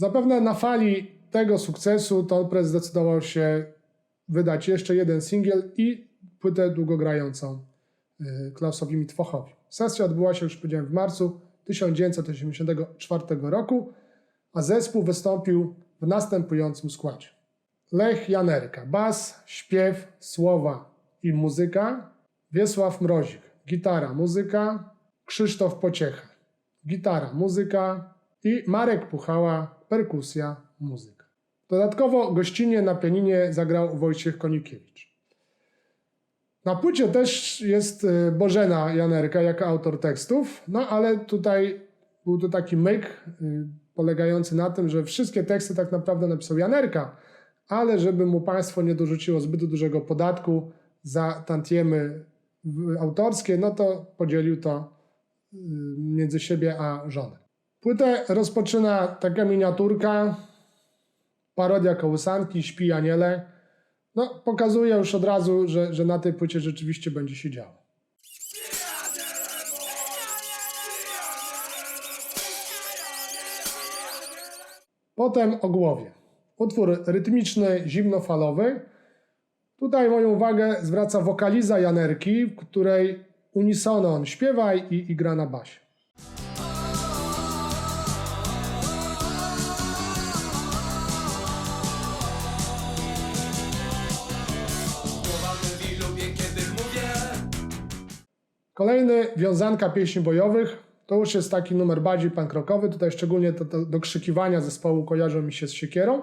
Zapewne na fali tego sukcesu Tom Press zdecydował się wydać jeszcze jeden singiel i płytę długogrającą y, Klausowi Mitwochowi. Sesja odbyła się, już powiedziałem, w marcu 1984 roku, a zespół wystąpił w następującym składzie. Lech Janerka, bas, śpiew, słowa i muzyka. Wiesław Mrozik, gitara, muzyka. Krzysztof Pociecha, gitara, muzyka. I Marek Puchała, perkusja, muzyka. Dodatkowo gościnnie na pianinie zagrał Wojciech Konikiewicz. Na płycie też jest y, Bożena Janerka jako autor tekstów, no ale tutaj był to taki myk y, polegający na tym, że wszystkie teksty tak naprawdę napisał Janerka, ale żeby mu państwo nie dorzuciło zbyt dużego podatku za tantiemy autorskie, no to podzielił to y, między siebie a żonę. Płytę rozpoczyna taka miniaturka, parodia kołysanki, śpi aniele. No, pokazuje już od razu, że, że na tej płycie rzeczywiście będzie się działo. Potem o głowie. Utwór rytmiczny, zimnofalowy. Tutaj moją uwagę zwraca wokaliza Janerki, w której unisono on śpiewa i, i gra na basie. Kolejny wiązanka pieśni bojowych. To już jest taki numer bardziej pankrokowy. Tutaj szczególnie to, to dokrzykiwania zespołu kojarzą mi się z siekierą.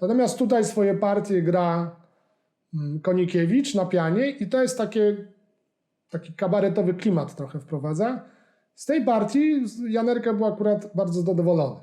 Natomiast tutaj swoje partie gra mm, Konikiewicz na pianie i to jest takie, taki kabaretowy klimat trochę wprowadza. Z tej partii Janerka był akurat bardzo zadowolony.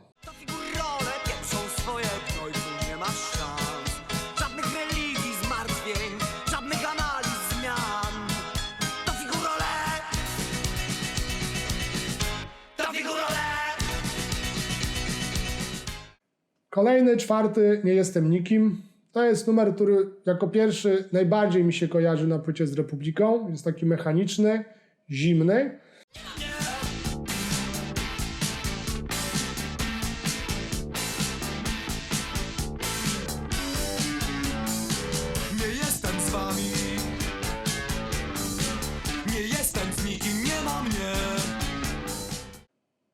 Kolejny, czwarty, Nie jestem nikim. To jest numer, który jako pierwszy najbardziej mi się kojarzy na płycie z Republiką. Jest taki mechaniczny, zimny. Nie jestem z wami Nie jestem z nikim, nie ma mnie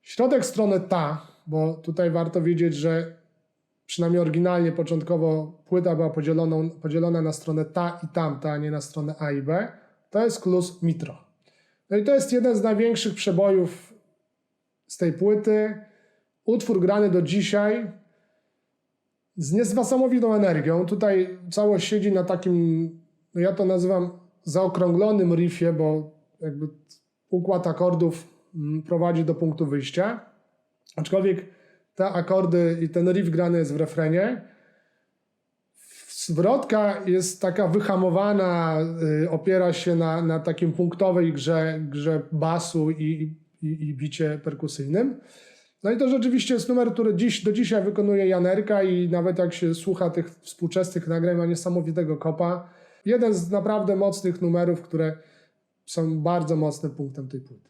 Środek strony ta, bo tutaj warto wiedzieć, że przynajmniej oryginalnie, początkowo płyta była podzieloną, podzielona na stronę ta i tamta, a nie na stronę A i B, to jest klus Mitro. No i to jest jeden z największych przebojów z tej płyty. Utwór grany do dzisiaj z niesamowitą energią. Tutaj całość siedzi na takim, no ja to nazywam zaokrąglonym riffie, bo jakby układ akordów mm, prowadzi do punktu wyjścia. Aczkolwiek te akordy i ten riff grany jest w refrenie. Zwrotka jest taka wyhamowana, y, opiera się na, na takim punktowej grze, grze basu i, i, i bicie perkusyjnym. No i to rzeczywiście jest numer, który dziś, do dzisiaj wykonuje Janerka i nawet jak się słucha tych współczesnych nagrań, ma niesamowitego kopa. Jeden z naprawdę mocnych numerów, które są bardzo mocnym punktem tej płyty.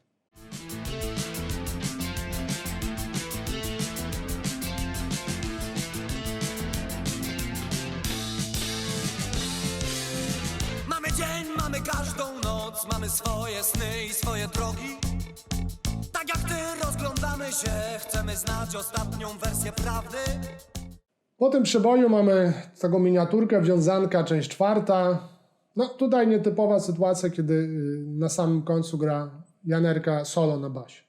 Noc Mamy swoje sny i swoje drogi Tak jak ty rozglądamy się Chcemy znać ostatnią wersję prawdy Po tym przeboju mamy taką miniaturkę, wiązanka, część czwarta. No tutaj nietypowa sytuacja, kiedy y, na samym końcu gra Janerka solo na basie.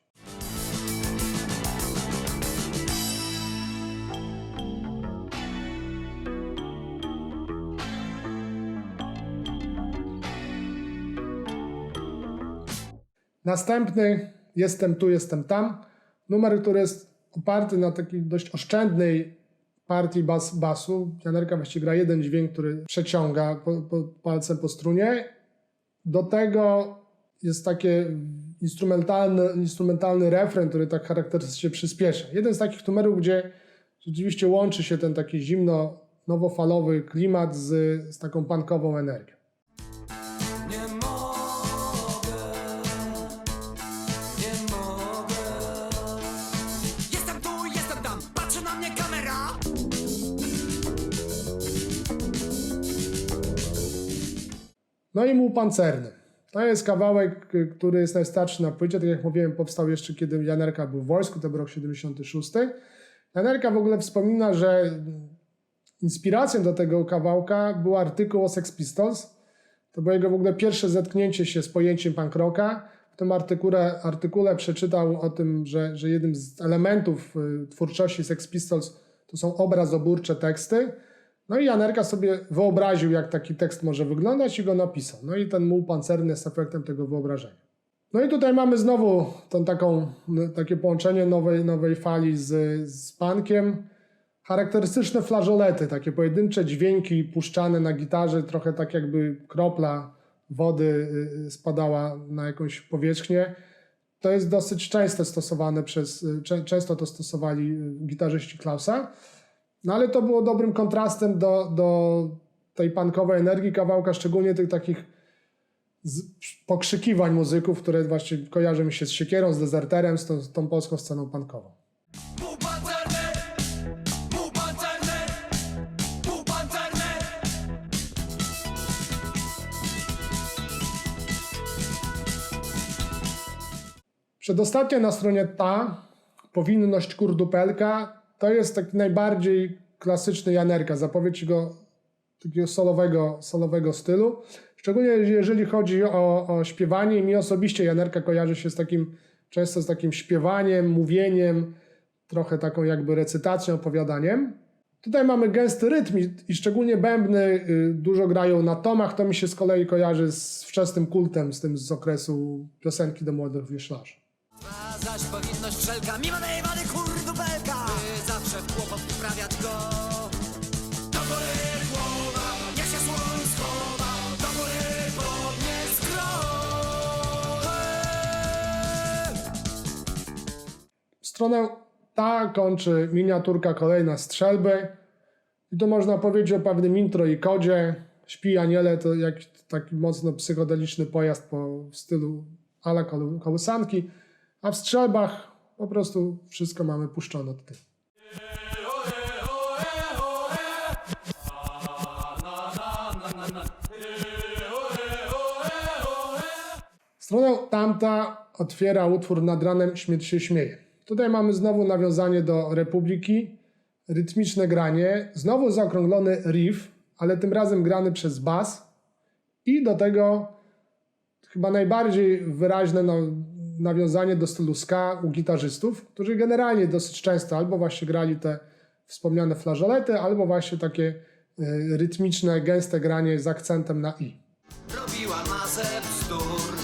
Następny Jestem tu, jestem tam. Numer, który jest oparty na takiej dość oszczędnej partii bas, basu. Janerka właściwie gra jeden dźwięk, który przeciąga po, po, palcem po strunie. Do tego jest takie instrumentalny, instrumentalny refren, który tak charakterystycznie przyspiesza. Jeden z takich numerów, gdzie rzeczywiście łączy się ten taki zimno, nowofalowy klimat z, z taką punkową energią. No i muł pancerny. To jest kawałek, który jest najstarszy na płycie. Tak jak mówiłem, powstał jeszcze kiedy Janerka był w wojsku, to był rok 76. Janerka w ogóle wspomina, że inspiracją do tego kawałka był artykuł o Sex Pistols. To było jego w ogóle pierwsze zetknięcie się z pojęciem punk rocka. W tym artykule, artykule przeczytał o tym, że, że jednym z elementów y, twórczości Sex Pistols to są obrazoburcze teksty. No i Janerka sobie wyobraził, jak taki tekst może wyglądać i go napisał. No i ten muł pancerny jest efektem tego wyobrażenia. No i tutaj mamy znowu tą taką, takie połączenie nowej, nowej fali z, z punkiem. Charakterystyczne flażolety, takie pojedyncze dźwięki puszczane na gitarze, trochę tak jakby kropla wody y, spadała na jakąś powierzchnię. To jest dosyć często stosowane przez, y, czę- często to stosowali y, gitarzyści Klausa. No ale to było dobrym kontrastem do, do tej punkowej energii kawałka, szczególnie tych takich pokrzykiwań muzyków, które właśnie kojarzą mi się z Siekierą, z Dezerterem, z tą, z tą polską sceną pancerny. Przedostatnia na stronie ta, powinność kurdupelka, to jest taki najbardziej klasyczny Janerka, zapowiedź jego takiego solowego, solowego stylu. Szczególnie jeżeli chodzi o, o śpiewanie. Mi osobiście Janerka kojarzy się z takim, często z takim śpiewaniem, mówieniem, trochę taką jakby recytacją, opowiadaniem. Tutaj mamy gęsty rytm i, i szczególnie bębny y, dużo grają na tomach. To mi się z kolei kojarzy z wczesnym kultem, z tym z okresu piosenki do młodych wioślarzy. A zaś powinność wszelka, mimo Stronę ta kończy miniaturka kolejna strzelby. I tu można powiedzieć o pewnym intro i kodzie. Śpi Aniele to jak taki mocno psychodeliczny pojazd po w stylu ala koły- kołysanki. A w strzelbach po prostu wszystko mamy puszczone tutaj. Stronę tamta otwiera utwór nad ranem Śmierć się śmieje. Tutaj mamy znowu nawiązanie do Republiki, rytmiczne granie, znowu zaokrąglony riff, ale tym razem grany przez bas. I do tego chyba najbardziej wyraźne no, nawiązanie do stylu ska u gitarzystów, którzy generalnie dosyć często albo właśnie grali te wspomniane flażolety, albo właśnie takie y, rytmiczne, gęste granie z akcentem na i. Robiła masę bzdur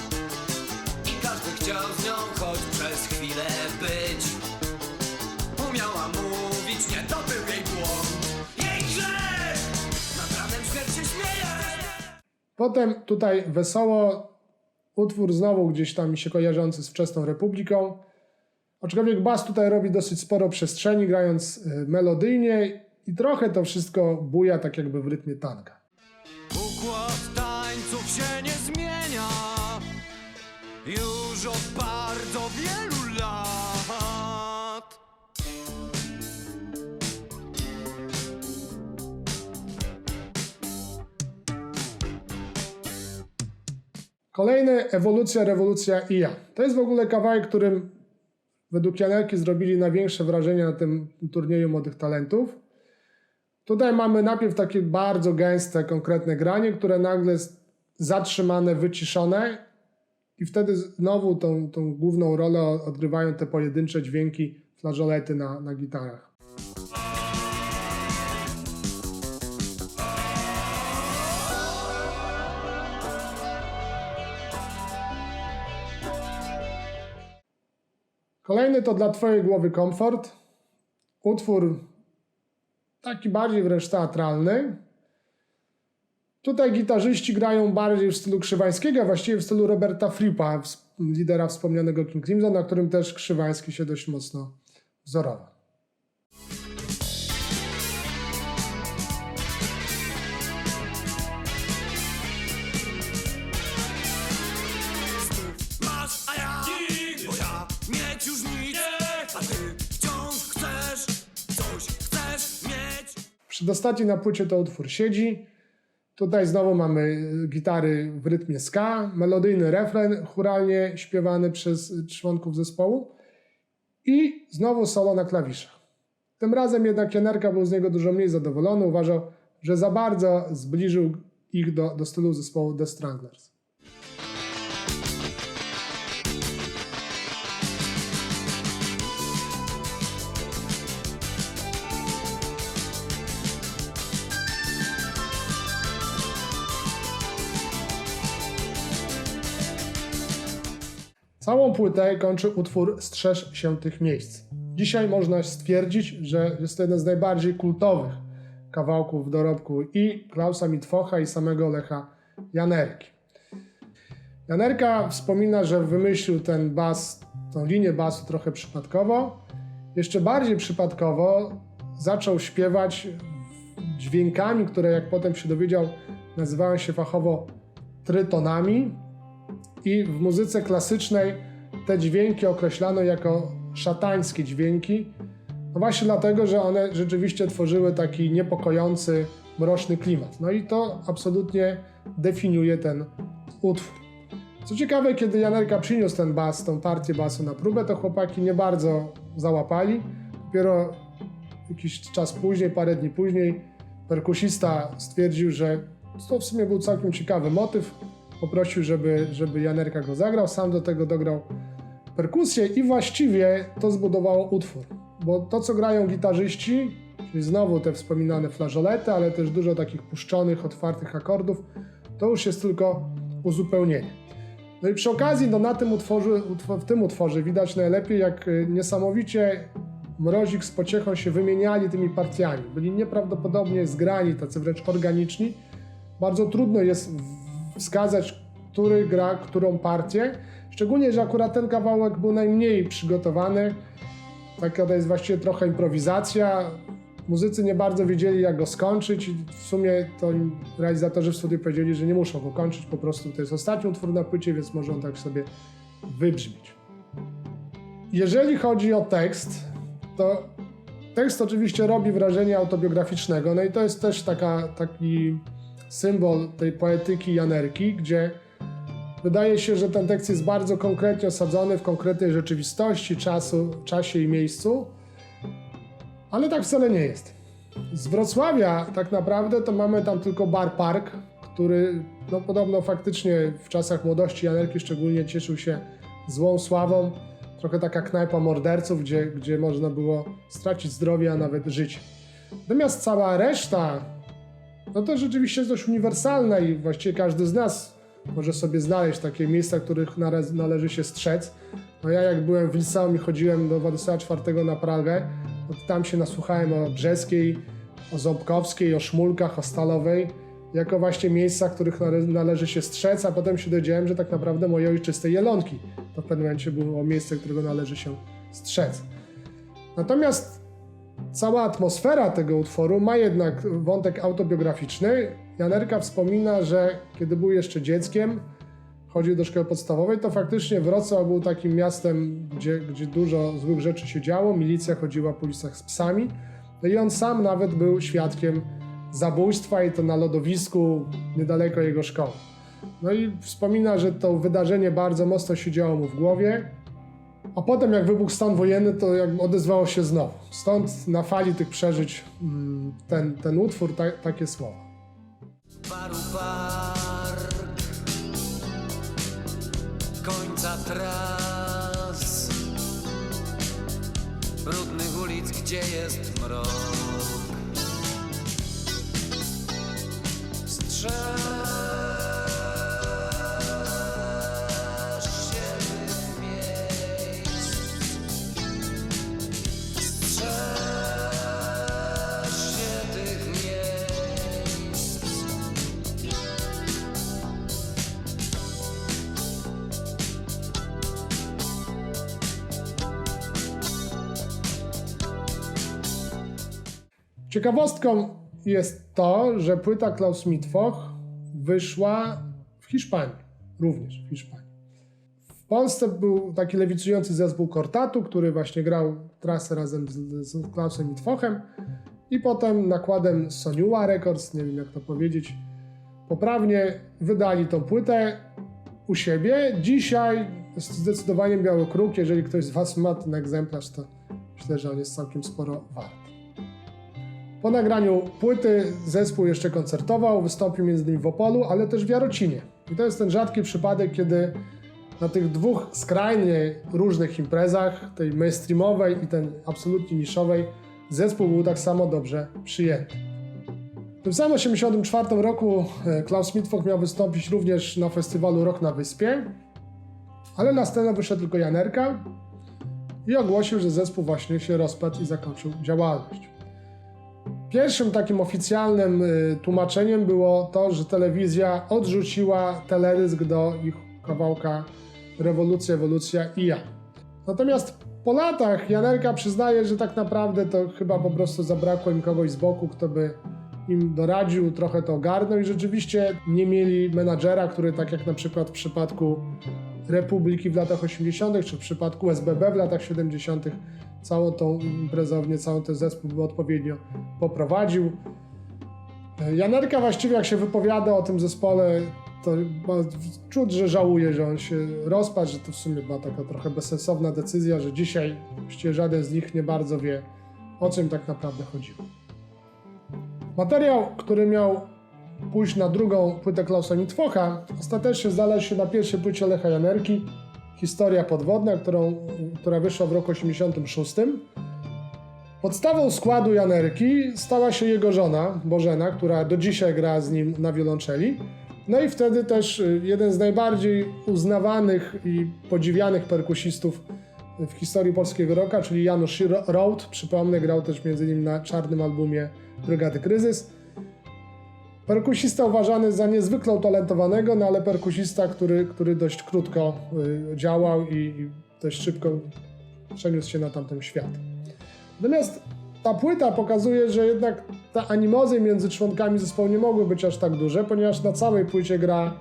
I każdy chciał z nią Potem tutaj wesoło, utwór znowu gdzieś tam mi się kojarzący z wczesną Republiką. Aczkolwiek bas tutaj robi dosyć sporo przestrzeni, grając y, melodyjnie i trochę to wszystko buja tak jakby w rytmie tanka. Układ Kolejny ewolucja, rewolucja i ja. To jest w ogóle kawałek, którym według Janerki zrobili największe wrażenie na tym turnieju młodych talentów. Tutaj mamy najpierw takie bardzo gęste, konkretne granie, które nagle jest zatrzymane, wyciszone i wtedy znowu tą, tą główną rolę odgrywają te pojedyncze dźwięki, flażolety na, na gitarach. Kolejny to dla Twojej głowy komfort. Utwór taki bardziej wręcz teatralny. Tutaj gitarzyści grają bardziej w stylu Krzywańskiego, właściwie w stylu Roberta Frippa, ws- lidera wspomnianego King Crimson, na którym też Krzywański się dość mocno wzorował. Przedostatni na płycie to utwór Siedzi. Tutaj znowu mamy y, gitary w rytmie ska, melodyjny refren churalnie śpiewany przez członków zespołu i znowu solo na klawiszach. Tym razem jednak Janerka był z niego dużo mniej zadowolony, uważał, że za bardzo zbliżył ich do, do stylu zespołu The Stranglers. Całą płytę kończy utwór Strzeż się tych miejsc. Dzisiaj można stwierdzić, że jest to jeden z najbardziej kultowych kawałków w dorobku i Klausa Mitwocha i samego Lecha Janerki. Janerka wspomina, że wymyślił ten bas, tą linię basu trochę przypadkowo. Jeszcze bardziej przypadkowo zaczął śpiewać dźwiękami, które jak potem się dowiedział nazywają się fachowo trytonami, i w muzyce klasycznej te dźwięki określano jako szatańskie dźwięki. No właśnie dlatego, że one rzeczywiście tworzyły taki niepokojący, mroczny klimat. No i to absolutnie definiuje ten utwór. Co ciekawe, kiedy Janerka przyniósł ten bas, tą partię basu na próbę, to chłopaki nie bardzo załapali. Dopiero jakiś czas później, parę dni później, perkusista stwierdził, że to w sumie był całkiem ciekawy motyw, poprosił, żeby, żeby Janerka go zagrał, sam do tego dograł perkusję i właściwie to zbudowało utwór. Bo to, co grają gitarzyści, czyli znowu te wspominane flażolety, ale też dużo takich puszczonych, otwartych akordów, to już jest tylko uzupełnienie. No i przy okazji, no na tym utworze, utwo- w tym utworze widać najlepiej, jak y, niesamowicie Mrozik z Pociechą się wymieniali tymi partiami. Byli nieprawdopodobnie zgrani, tacy wręcz organiczni. Bardzo trudno jest wskazać, który gra którą partię. Szczególnie, że akurat ten kawałek był najmniej przygotowany. Taka to jest właściwie trochę improwizacja. Muzycy nie bardzo wiedzieli, jak go skończyć, i w sumie to realizatorzy w studiu powiedzieli, że nie muszą go kończyć, po prostu to jest ostatni utwór na płycie, więc może on tak sobie wybrzmieć. Jeżeli chodzi o tekst, to tekst oczywiście robi wrażenie autobiograficznego, no i to jest też taka, taki symbol tej poetyki Janerki, gdzie wydaje się, że ten tekst jest bardzo konkretnie osadzony w konkretnej rzeczywistości, czasu, czasie i miejscu, ale tak wcale nie jest. Z Wrocławia tak naprawdę to mamy tam tylko bar Park, który no, podobno faktycznie w czasach młodości Janerki szczególnie cieszył się złą sławą. Trochę taka knajpa morderców, gdzie, gdzie można było stracić zdrowie, a nawet życie. Natomiast cała reszta no to rzeczywiście jest dość uniwersalna i właściwie każdy z nas może sobie znaleźć takie miejsca, których nale- należy się strzec. No ja jak byłem w liceum i chodziłem do Władysława IV na Pragę, no to tam się nasłuchałem o Brzeskiej, o Ząbkowskiej, o Szmulkach, o Stalowej, jako właśnie miejsca, których nale- należy się strzec, a potem się dowiedziałem, że tak naprawdę moje ojczyste Jelonki to w pewnym momencie było miejsce, którego należy się strzec. Natomiast Cała atmosfera tego utworu ma jednak wątek autobiograficzny. Janerka wspomina, że kiedy był jeszcze dzieckiem, chodził do szkoły podstawowej, to faktycznie Wrocław był takim miastem, gdzie, gdzie dużo złych rzeczy się działo. Milicja chodziła po ulicach z psami. No i on sam nawet był świadkiem zabójstwa i to na lodowisku niedaleko jego szkoły. No i wspomina, że to wydarzenie bardzo mocno siedziało mu w głowie. A potem, jak wybuchł stan wojenny, to jakby odezwało się znowu. Stąd na fali tych przeżyć mm, ten, ten utwór, ta, takie słowa. Baru park Końca tras Brudnych ulic, gdzie jest mrok Strzeż Ciekawostką jest to, że płyta Klaus Mitwoch wyszła w Hiszpanii, również w Hiszpanii. W Polsce był taki lewicujący zespół Kortatu, który właśnie grał trasę razem z, z Klausem Mitwochem i potem nakładem Soniua Records, nie wiem jak to powiedzieć, poprawnie wydali tą płytę u siebie. Dzisiaj zdecydowanie Biały Kruk, jeżeli ktoś z Was ma ten egzemplarz, to myślę, że on jest całkiem sporo wart. Po nagraniu płyty zespół jeszcze koncertował, wystąpił między innymi w Opolu, ale też w Jarocinie. I to jest ten rzadki przypadek, kiedy na tych dwóch skrajnie różnych imprezach, tej mainstreamowej i tej absolutnie niszowej, zespół był tak samo dobrze przyjęty. W tym samym 1984 roku e, Klaus Mitwoch miał wystąpić również na festiwalu Rock na Wyspie, ale na scenę wyszedł tylko Janerka i ogłosił, że zespół właśnie się rozpadł i zakończył działalność. Pierwszym takim oficjalnym y, tłumaczeniem było to, że telewizja odrzuciła teledysk do ich kawałka Rewolucja, Ewolucja i ja. Natomiast po latach Janerka przyznaje, że tak naprawdę to chyba po prostu zabrakło im kogoś z boku, kto by im doradził, trochę to ogarnął i rzeczywiście nie mieli menadżera, który tak jak na przykład w przypadku Republiki w latach 80., czy w przypadku SBB w latach 70., całą tą imprezownię, cały ten zespół by odpowiednio poprowadził. Janerka właściwie jak się wypowiada o tym zespole, to czuć, że żałuje, że on się rozpadł, że to w sumie była taka trochę bezsensowna decyzja, że dzisiaj właściwie żaden z nich nie bardzo wie, o czym tak naprawdę chodziło. Materiał, który miał pójść na drugą płytę Klausa Mitwocha, ostatecznie znalazł się na pierwszej płycie Lecha Janerki, Historia podwodna, którą, która wyszła w roku 86. Podstawą składu Janerki stała się jego żona, Bożena, która do dzisiaj gra z nim na wiolonczeli. No i wtedy też y, jeden z najbardziej uznawanych i podziwianych perkusistów w historii polskiego rocka, czyli Janusz Roth, przypomnę, grał też między innymi na czarnym albumie Brygady Kryzys. Perkusista uważany za niezwykle utalentowanego, no ale perkusista, który, który dość krótko y, działał i, i dość szybko przeniósł się na tamten świat. Natomiast ta płyta pokazuje, że jednak te animozy między członkami zespołu nie mogły być aż tak duże, ponieważ na całej płycie gra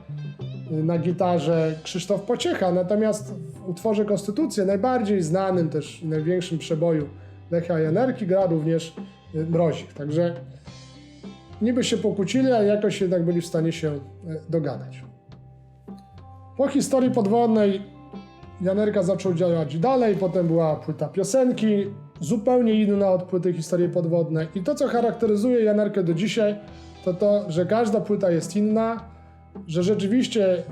y, na gitarze Krzysztof Pociecha, natomiast w utworze Konstytucję, najbardziej znanym też największym przeboju Lecha Janerki, gra również y, Mrozik. Także niby się pokłócili, ale jakoś jednak byli w stanie się e, dogadać. Po historii podwodnej Janerka zaczął działać dalej, potem była płyta piosenki, zupełnie inna od płyty historii podwodnej. I to, co charakteryzuje Janerkę do dzisiaj, to to, że każda płyta jest inna, że rzeczywiście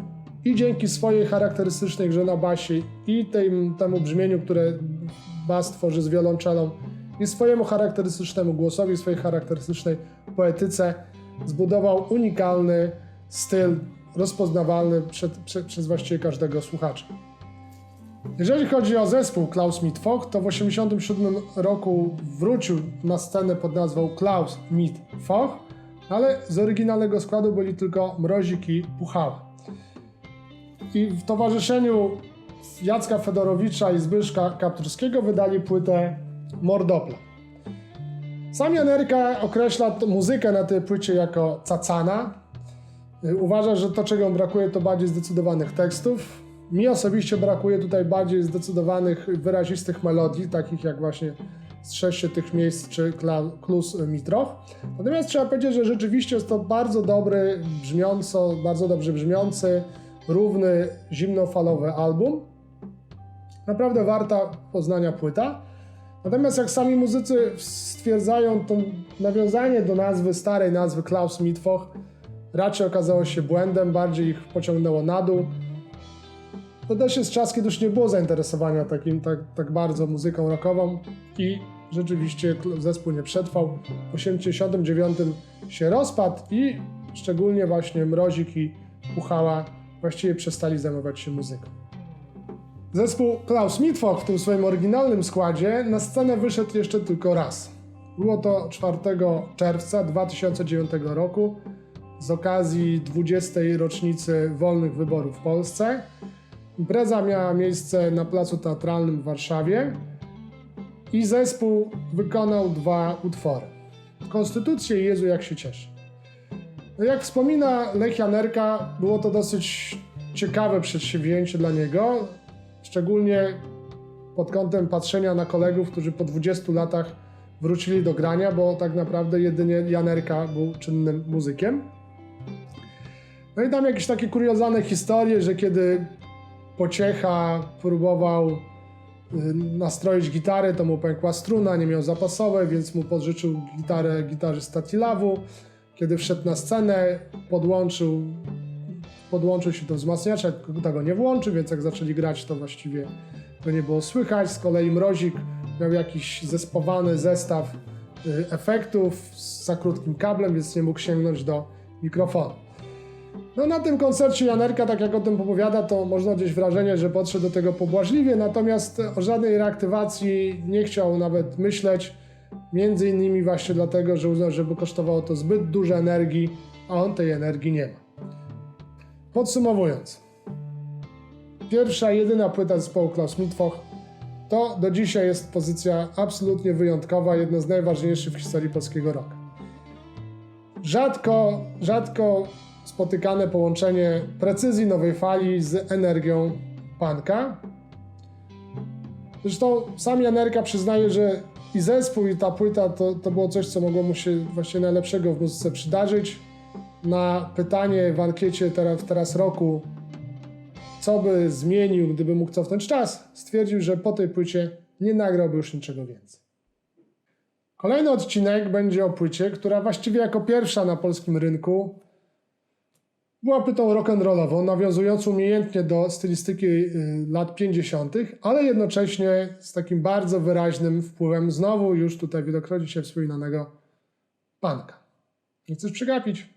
i dzięki swojej charakterystycznej grze na basie i tym, temu brzmieniu, które bas tworzy z wiolonczelą, i swojemu charakterystycznemu głosowi, swojej charakterystycznej poetyce zbudował unikalny styl, rozpoznawalny przed, przed, przez właściwie każdego słuchacza. Jeżeli chodzi o zespół Klaus Mitwoch, to w 1987 roku wrócił na scenę pod nazwą Klaus Mitwoch, ale z oryginalnego składu byli tylko Mrozik i Puchała. I w towarzyszeniu Jacka Fedorowicza i Zbyszka Kapturskiego wydali płytę Mordopla. Sam Janerka określa muzykę na tej płycie jako cacana. Y, Uważa, że to, czego brakuje, to bardziej zdecydowanych tekstów. Mi osobiście brakuje tutaj bardziej zdecydowanych, wyrazistych melodii, takich jak właśnie Strzeż się tych miejsc czy Klus Mitroch. Natomiast trzeba powiedzieć, że rzeczywiście jest to bardzo dobry, brzmiąco, bardzo dobrze brzmiący, równy, zimnofalowy album. Naprawdę warta poznania płyta. Natomiast jak sami muzycy stwierdzają, to nawiązanie do nazwy, starej nazwy Klaus Mitwoch raczej okazało się błędem, bardziej ich pociągnęło na dół. To też jest czas, kiedy już nie było zainteresowania takim tak, tak bardzo muzyką rockową i rzeczywiście zespół nie przetrwał. W 1989 się rozpadł i szczególnie właśnie Mrozik i Puchała właściwie przestali zajmować się muzyką. Zespół Klaus Mitwoch w tym swoim oryginalnym składzie na scenę wyszedł jeszcze tylko raz. Było to 4 czerwca 2009 roku z okazji 20. rocznicy wolnych wyborów w Polsce. Impreza miała miejsce na Placu Teatralnym w Warszawie i zespół wykonał dwa utwory. Konstytucję i Jezu jak się cieszy. Jak wspomina Lech Janerka, było to dosyć ciekawe przedsięwzięcie dla niego, szczególnie pod kątem patrzenia na kolegów, którzy po 20 latach wrócili do grania, bo tak naprawdę jedynie Janerka był czynnym muzykiem. No i tam jakieś takie kuriozalne historie, że kiedy Pociecha próbował y, nastroić gitarę, to mu pękła struna, nie miał zapasowej, więc mu podżyczył gitarę gitarzysta Tilawu. Kiedy wszedł na scenę, podłączył, podłączył się do wzmacniacza, tego nie włączył, więc jak zaczęli grać, to właściwie go nie było słychać. Z kolei Mrozik miał jakiś zespawany zestaw y, efektów z za krótkim kablem, więc nie mógł sięgnąć do mikrofonu. No na tym koncercie Janerka, tak jak o tym opowiada, to można odnieść wrażenie, że podszedł do tego pobłażliwie, natomiast o żadnej reaktywacji nie chciał nawet myśleć, między innymi właśnie dlatego, że uznał, że by kosztowało to zbyt dużo energii, a on tej energii nie ma. Podsumowując, pierwsza, jedyna płyta zespołu Klaus Mitwoch to do dzisiaj jest pozycja absolutnie wyjątkowa, jedna z najważniejszych w historii polskiego roku. Rzadko, rzadko spotykane połączenie precyzji nowej fali z energią punka. Zresztą sam Janerka przyznaje, że i zespół, i ta płyta to, to było coś, co mogło mu się właśnie najlepszego w muzyce przydarzyć. Na pytanie w ankiecie teraz, teraz roku, co by zmienił, gdyby mógł cofnąć czas, stwierdził, że po tej płycie nie nagrałby już niczego więcej. Kolejny odcinek będzie o płycie, która właściwie jako pierwsza na polskim rynku była płytą rock'n'rollową, nawiązującą umiejętnie do stylistyki y, lat 50., ale jednocześnie z takim bardzo wyraźnym wpływem znowu już tutaj wielokrotnie się wspominanego punka. Nie chcesz przegapić?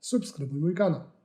субсcribuj мой канал.